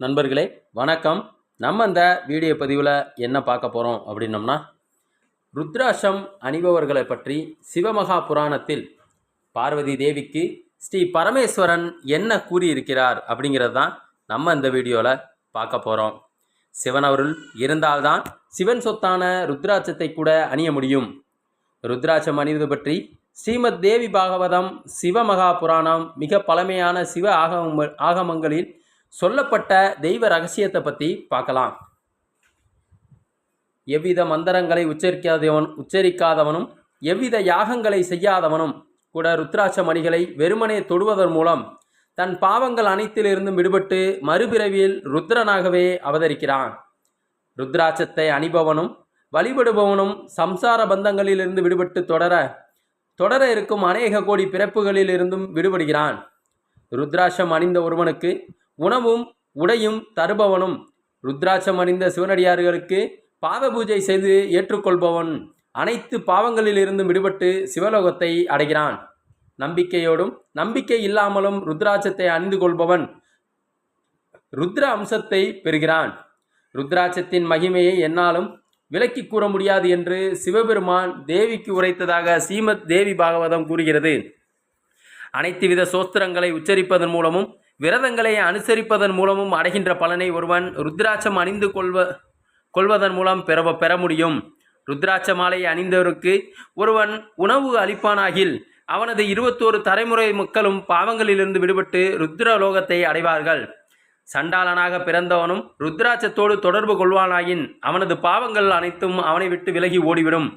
நண்பர்களே வணக்கம். நம்ம இந்த வீடியோ பதிவில் என்ன பார்க்க போகிறோம் அப்படின்னம்னா ருத்ராட்சம் அணிபவர்களை பற்றி சிவமகா புராணத்தில் பார்வதி தேவிக்கு ஸ்ரீ பரமேஸ்வரன் என்ன கூறியிருக்கிறார் அப்படிங்கிறது தான் நம்ம இந்த வீடியோவில் பார்க்க போகிறோம் சிவனவருள் இருந்தால்தான் சிவன் சொத்தான ருத்ராட்சத்தை கூட அணிய முடியும். ருத்ராட்சம் அணிவது பற்றி ஸ்ரீமத் தேவி பாகவதம் சிவமகா புராணம் மிக பழமையான சிவ ஆகம ஆகமங்களில் சொல்லப்பட்ட தெய்வ ரகசியத்தை பற்றி பார்க்கலாம். எவ்வித மந்திரங்களை உச்சரிக்காதவன் உச்சரிக்காதவனும் எவ்வித யாகங்களை செய்யாதவனும் கூட ருத்ராட்ச மணிகளை வெறுமனே தொடுவதன் மூலம் தன் பாவங்கள் அனைத்திலிருந்தும் விடுபட்டு மறுபிறவியில் ருத்ரனாகவே அவதரிக்கிறான். ருத்ராட்சத்தை அணிபவனும் வழிபடுபவனும் சம்சார பந்தங்களிலிருந்து விடுபட்டு தொடர தொடர இருக்கும் அநேக கோடி பிறப்புகளில் இருந்தும் விடுபடுகிறான். ருத்ராட்சம் அணிந்த ஒருவனுக்கு உணவும் உடையும் தருபவனும் ருத்ராட்சம் அணிந்த சிவனடியார்களுக்கு பாத பூஜை செய்து ஏற்றுக்கொள்பவன் அனைத்து பாவங்களிலிருந்தும் விடுபட்டு சிவலோகத்தை அடைகிறான். நம்பிக்கையோடும் நம்பிக்கை இல்லாமலும் ருத்ராட்சத்தை அணிந்து கொள்பவன் ருத்ர அம்சத்தை பெறுகிறான். ருத்ராட்சத்தின் மகிமையை என்னாலும் விலக்கி கூற முடியாது என்று சிவபெருமான் தேவிக்கு உரைத்ததாக சீமத் தேவி பாகவதம் கூறுகிறது. அனைத்து வித சோஸ்திரங்களை உச்சரிப்பதன் மூலமும் விரதங்களை அனுசரிப்பதன் மூலமும் அடைகின்ற பலனை ஒருவன் ருத்ராட்சம் அணிந்து கொள்வ கொள்வதன் மூலம் பெற பெற முடியும். ருத்ராட்ச மாலை அணிந்தவருக்கு ஒருவன் உணவு அளிப்பானாகில் அவனது இருபத்தோரு தலைமுறை மக்களும் பாவங்களிலிருந்து விடுபட்டு ருத்ரலோகத்தை அடைவார்கள். சண்டாளனாக பிறந்தவனும் ருத்ராட்சத்தோடு தொடர்பு கொள்வானாயின் அவனது பாவங்கள் அனைத்தும் அவனை விட்டு விலகி ஓடிவிடும்.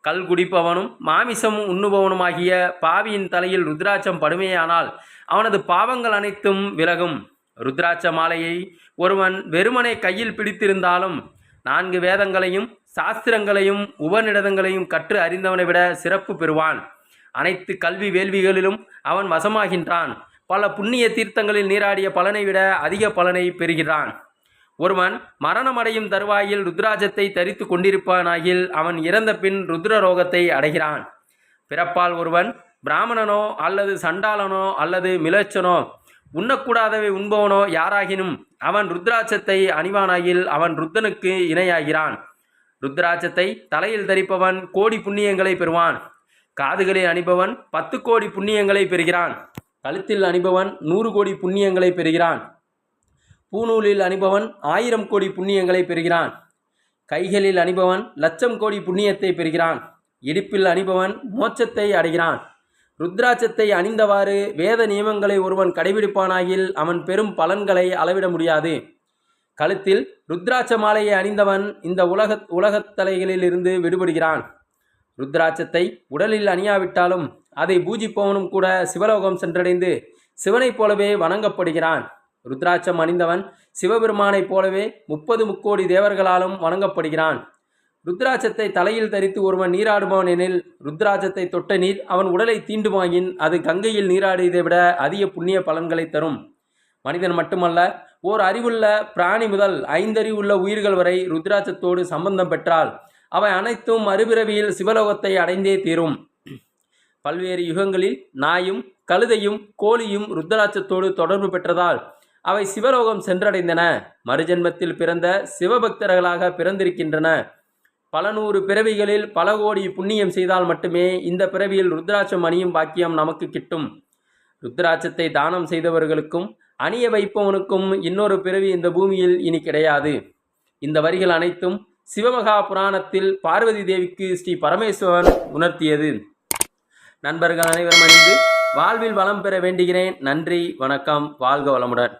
கல் குடிப்பவனும் மாமிசம் உண்ணுபவனுமாகிய பாவியின் தலையில் ருத்ராட்சம் படுமையானால் அவனது பாவங்கள் அனைத்தும் விலகும். ருத்ராட்ச மாலையை ஒருவன் வெறுமனை கையில் பிடித்திருந்தாலும் நான்கு வேதங்களையும் சாஸ்திரங்களையும் உபநிடதங்களையும் கற்று அறிந்தவனை விட சிறப்பு பெறுவான். அனைத்து கல்வி வேள்விகளிலும் அவன் வசமாகின்றான். பல புண்ணிய தீர்த்தங்களில் நீராடிய பலனை விட அதிக பலனை பெறுகிறான். ஒருவன் மரணமடையும் தருவாயில் ருத்ராஜத்தை தரித்து கொண்டிருப்பானாகில் அவன் இறந்த பின் ருத்ரரோகத்தை அடைகிறான். பிறப்பால் ஒருவன் பிராமணனோ அல்லது சண்டாளனோ அல்லது மிலச்சனோ உண்ணக்கூடாதவை உண்பவனோ யாராகினும் அவன் ருத்ராட்சத்தை அணிவானாகில் அவன் ருத்தனுக்கு இணையாகிறான். ருத்ராட்சத்தை தலையில் தரிப்பவன் கோடி புண்ணியங்களை பெறுவான். காதுகளில் அணிபவன் பத்து கோடி புண்ணியங்களை பெறுகிறான். கழுத்தில் அணிபவன் நூறு கோடி புண்ணியங்களை பெறுகிறான். பூநூலில் அணிபவன் ஆயிரம் கோடி புண்ணியங்களை பெறுகிறான். கைகளில் அணிபவன் லட்சம் கோடி புண்ணியத்தை பெறுகிறான். இடுப்பில் அணிபவன் மோட்சத்தை அடைகிறான். ருத்ராட்சத்தை அணிந்தவாறு வேத நியமங்களை ஒருவன் கடைபிடிப்பானாகில் அவன் பெரும் பலன்களை அளவிட முடியாது. கழுத்தில் ருத்ராட்ச மாலையை அணிந்தவன் இந்த உலக உலகத் தலைகளில் இருந்து விடுபடுகிறான். ருத்ராட்சத்தை உடலில் அணியாவிட்டாலும் அதை பூஜிப்பவனும் கூட சிவலோகம் சென்றடைந்து சிவனைப் போலவே வணங்கப்படுகிறான். ருத்ராட்சம் அணிந்தவன் சிவபெருமானைப் போலவே முப்பது முக்கோடி தேவர்களாலும் வணங்கப்படுகிறான். ருத்ராட்சத்தை தலையில் தரித்து ஒருவன் நீராடுபவன் எனில் ருத்ராட்சத்தை தொட்ட நீர் அவன் உடலை தீண்டுமாயின் அது கங்கையில் நீராடியதை விட அதிக புண்ணிய பலன்களை தரும். மனிதன் மட்டுமல்ல ஓர் அறிவுள்ள பிராணி முதல் ஐந்தறிவுள்ள உயிர்கள் வரை ருத்ராட்சத்தோடு சம்பந்தம் பெற்றால் அவை அனைத்தும் மறுபிறவியில் சிவலோகத்தை அடைந்தே தீரும். பல்வேறு யுகங்களில் நாயும் கழுதையும் கோழியும் ருத்ராட்சத்தோடு தொடர்பு பெற்றதால் அவை சிவலோகம் சென்றடைந்தன. மறுஜென்மத்தில் பிறந்த சிவபக்தர்களாக பிறந்திருக்கின்றன. பல நூறு பிறவிகளில் பல கோடி புண்ணியம் செய்தால் மட்டுமே இந்த பிறவியில் ருத்ராட்சம் அணியும் பாக்கியம் நமக்கு கிட்டும். ருத்ராட்சத்தை தானம் செய்தவர்களுக்கும் அணிய வைப்பவனுக்கும் இன்னொரு பிறவி இந்த பூமியில் இனி கிடையாது. இந்த வரிகள் அனைத்தும் சிவமகா புராணத்தில் பார்வதி தேவிக்கு ஸ்ரீ பரமேஸ்வரன் உணர்த்தியது. நண்பர்கள் அனைவரும் அணிந்து வாழ்வில் வளம் பெற வேண்டுகிறேன். நன்றி வணக்கம் வாழ்க வளமுடன்.